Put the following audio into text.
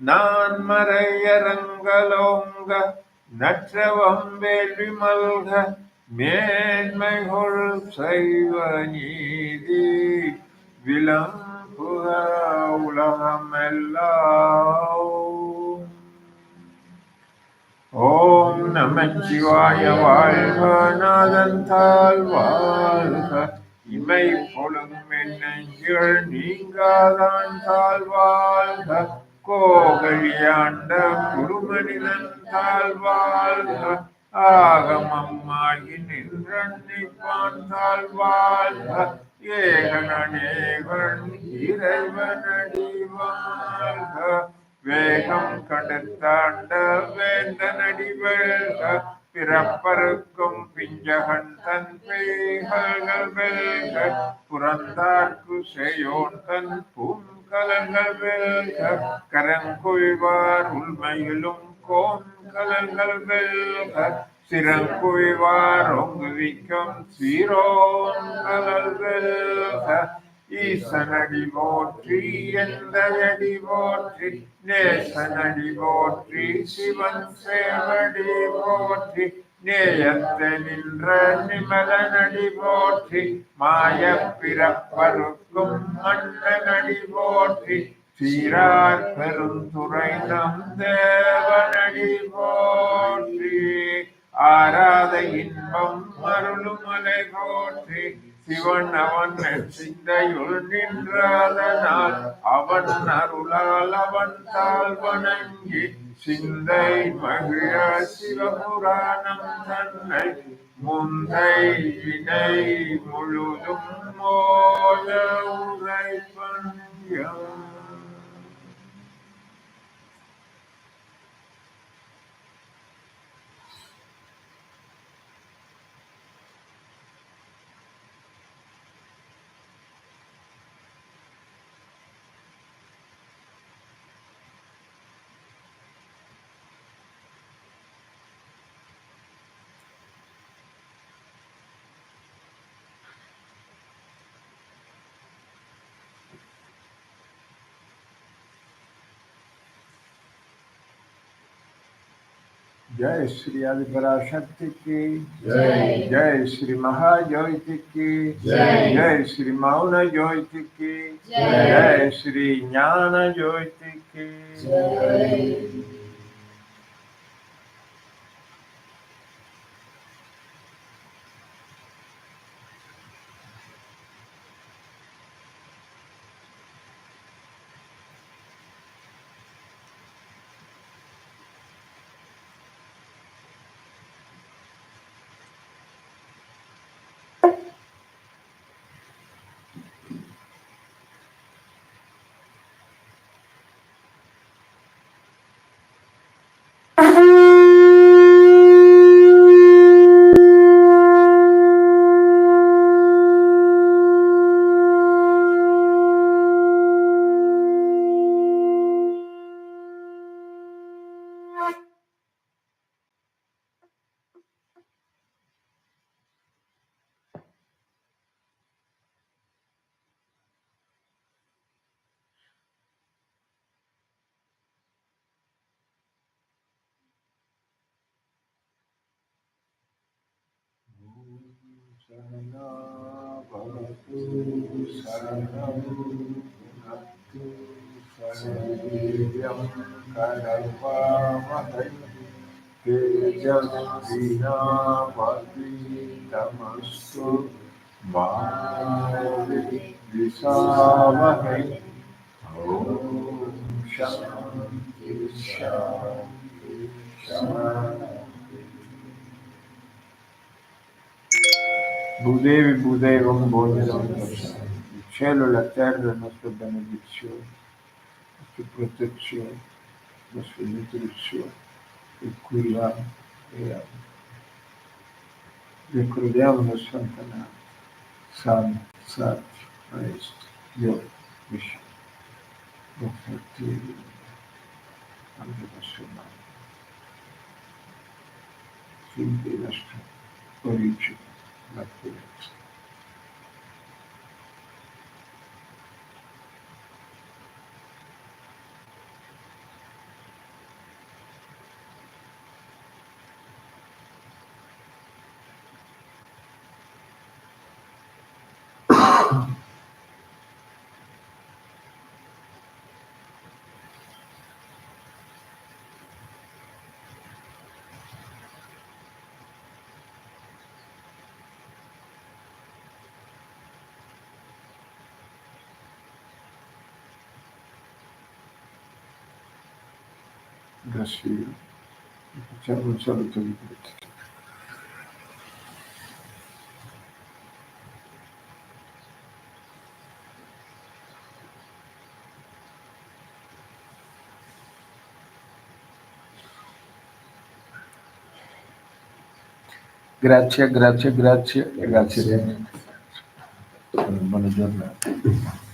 நான் மறையரங்கலோங்க நற்றவம் வேள்வி மல்க மேன்மைகொள் சைவ நீதி விளம்புக உலகமெல்லாம் ஓம் நமச்சிவாய வாழ்க நாதந்தால் வாழ்க இமை பொழுதும் என்னைகள் நீங்காதான் தாழ் வாழ்க. கோகழியாண்ட குருமனிதன் தாழ் வாழ்க ஆகமம்மாகி நின்றிப்பான் தாழ்வாழ்க ஏகனேவன் ஏகனேகன் இறைவனடி வாழ்க வேகம் கடத்தாண்ட வேந்தனடி வெல்க பிறப்பருக்கும் பிஞ்சகன் தன் பேய்கள் வெல்க. புறந்தார்க்கு செய்யோன் தன் பூமி கலங்கள் வெல்க கரங்குய்வார். உண்மையிலும் கோன்கலங்கள் வெல்க சிறங்குய்வார். ஒங்குவிக்கும் சீரோன் கலல் வெல்க ஈசனடி போற்றி எந்தடி போற்றி நேசனடி போற்றி சிவன் சேவடி போற்றி நேயத்தை நின்ற நிமலனடி போற்றி மாய பிறப்பருக்கும் மன்னனடி போற்றி சீரார் பெருந்துரை நம் தேவனடி நின்றதனால் அவன் அருளால் அவன் தாழ் வணங்கி சிந்தை மகிழ சிவபுராணம் தன்னை முந்தை வினை முழுதும் மோத உரைப்பன் जय श्री आदिपराशक्ति की जय। जय श्री महाज्योति की जय। जय श्री मौन ज्योति की जय। जय श्री ज्ञान ज्योति की जय। सहना भवतु सहनौ भुनक्तु सहवीर्यं करवावहै तेजस्विनावतीतमस्तु मा विद्विषावहै ॐ शान्ति शान्ति शान्ति Budevi, godeva un buon Il cielo e la terra, la nostra benedizione, la nostra protezione, la nostra nutrizione, e qui la e la. Ricordiamo la Santa Nata, Santo, Santo, Maestro, Dio, Messia, confortivi, anche la sua mano, fin dei nostri origini. например Grazie. Facciamo un saluto di tutti. Grazie, grazie, grazie, grazie. Buona giornata.